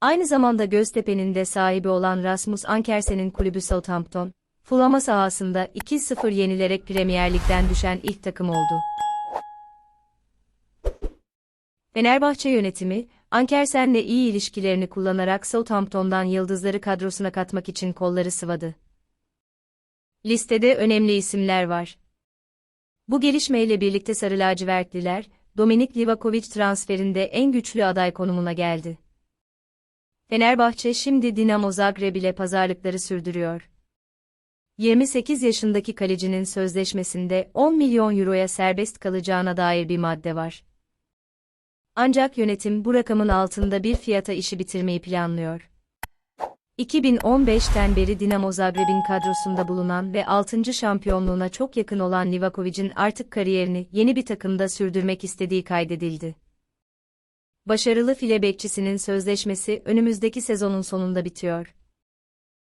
Aynı zamanda Göztepe'nin de sahibi olan Rasmus Ankersen'in kulübü Southampton, Fulham'a sahasında 2-0 yenilerek Premier Lig'den düşen ilk takım oldu. Fenerbahçe yönetimi, Ankersen'le iyi ilişkilerini kullanarak Southampton'dan yıldızları kadrosuna katmak için kolları sıvadı. Listede önemli isimler var. Bu gelişmeyle birlikte Sarı Lacivertliler, Dominik Livakovic transferinde en güçlü aday konumuna geldi. Fenerbahçe şimdi Dinamo Zagreb ile pazarlıkları sürdürüyor. 28 yaşındaki kalecinin sözleşmesinde 10 milyon euroya serbest kalacağına dair bir madde var. Ancak yönetim bu rakamın altında bir fiyata işi bitirmeyi planlıyor. 2015'ten beri Dinamo Zagreb'in kadrosunda bulunan ve 6. şampiyonluğuna çok yakın olan Livakovic'in artık kariyerini yeni bir takımda sürdürmek istediği kaydedildi. Başarılı file bekçisinin sözleşmesi önümüzdeki sezonun sonunda bitiyor.